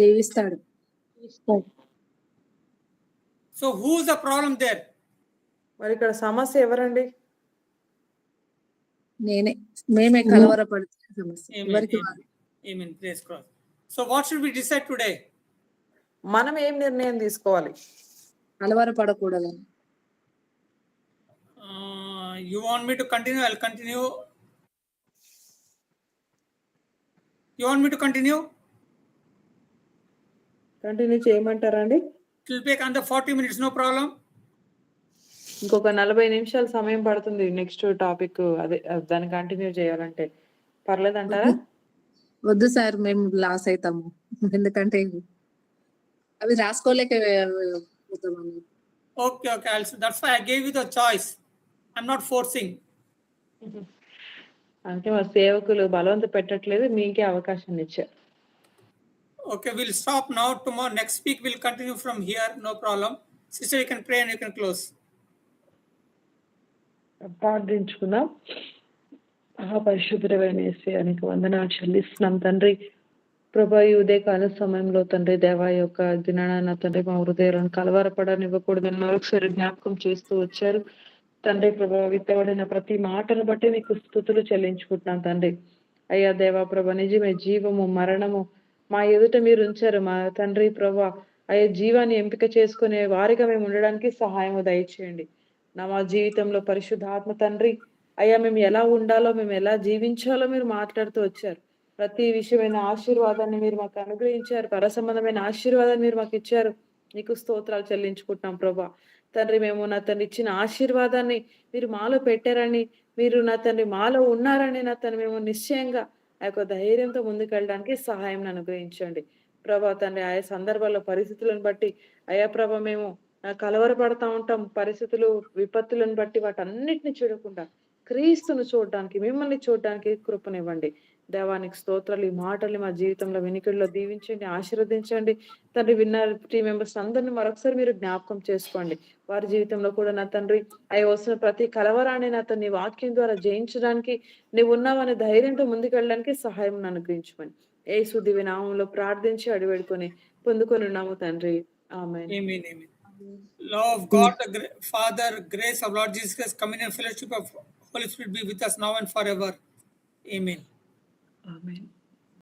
దేవిస్తాడు. So whose problem there మరి ఇక్కడ సమస్య ఎవరండి? నేనే మేమే కలవరపడుతున్న టుడే మనం ఏం నిర్ణయం తీసుకోవాలి? కలవరపడకూడదు you want me to continue I'll continue you want me to continue continue take under 40 minutes, no problem. ఇంకొక నలభై నిమిషాలు సమయం పడుతుంది నెక్స్ట్ టాపిక్ అదే దాన్ని కంటిన్యూ చేయాలంటే పర్లేదంటారా వద్దు సార్ మేము లాస్ అవుతాము ఎందుకంటే అవి రాసుకోలేక పోతామని Okay, okay. I'll, that's why I gave you the choice. I'm not forcing. అంటే మా సేవకులు బలవంత పెట్టట్లేదు మీకే అవకాశం ఇచ్చారు Okay, we'll stop now. Tomorrow, next week, we'll continue from here, no problem. Sister, you can pray and you can close. ప్రార్థించుకుందాం ఆ పరిశుభ్రమైన వందనాలు చెల్లిస్తున్నాం తండ్రి ప్రభా ఈ ఉదయకాల సమయంలో తండ్రి దేవా యొక్క దినాన తండ్రి మా హృదయాలను కలవరపడనివ్వకూడదని మరొకసారి జ్ఞాపకం చేస్తూ వచ్చారు తండ్రి ప్రభా విత్తబడిన ప్రతి మాటను బట్టి మీకు స్థుతులు చెల్లించుకుంటున్నాం తండ్రి అయ్యా దేవా ప్రభా నిజమే జీవము మరణము మా ఎదుట మీరు ఉంచారు మా తండ్రి ప్రభా. అయ్యే జీవాన్ని ఎంపిక చేసుకునే వారిగా మేము ఉండడానికి సహాయం దయచేయండి. నా మా జీవితంలో పరిశుద్ధాత్మ తండ్రి అయ్యా మేము ఎలా ఉండాలో మేము ఎలా జీవించాలో మీరు మాట్లాడుతూ వచ్చారు. ప్రతి విషయమైన ఆశీర్వాదాన్ని మీరు మాకు అనుగ్రహించారు. పరసంబంధమైన ఆశీర్వాదాన్ని మీరు మాకు ఇచ్చారు. నీకు స్తోత్రాలు చెల్లించుకుంటున్నాం ప్రభా. తండ్రి మేము నా తండ్రి ఇచ్చిన ఆశీర్వాదాన్ని మీరు మాలో పెట్టారని మీరు నా తండ్రి మాలో ఉన్నారని నా తండ్రి మేము నిశ్చయంగా ఆ యొక్క ధైర్యంతో ముందుకెళ్ళడానికి సహాయం అనుగ్రహించండి. ప్రభా తండ్రి ఆయా సందర్భాల్లో పరిస్థితులను బట్టి అయా ప్రభ మేము కలవరపడతా ఉంటాం. పరిస్థితులు విపత్తులను బట్టి వాటన్నిటిని చూడకుండా క్రీస్తును చూడడానికి మిమ్మల్ని చూడడానికి కృపనివ్వండి. దేవానికి స్తోత్రాలు ఈ మాటలు మా జీవితంలో వెనుకల్లో దీవించండి ఆశీర్వదించండి. తండ్రి విన్నర్ టీం మెంబర్స్ అందరినీ మరొకసారి మీరు జ్ఞాపకం చేసుకోండి. వారి జీవితంలో కూడా నా తండ్రి అవి వస్తున్న ప్రతి కలవరాన్ని నా తండ్రి వాక్యం ద్వారా జయించడానికి నువ్వు ఉన్నావనే ధైర్యంతో ముందుకెళ్ళడానికి సహాయం అనుగ్రహించమని ఏ శుద్ధి వినామంలో ప్రార్థించి అడివేడుకొని పొందుకొని ఉన్నాము తండ్రి. ఆమె Love of God, the Father, grace of Lord Jesus Christ, communion and fellowship of Holy Spirit be with us now and forever. Amen. ఆమె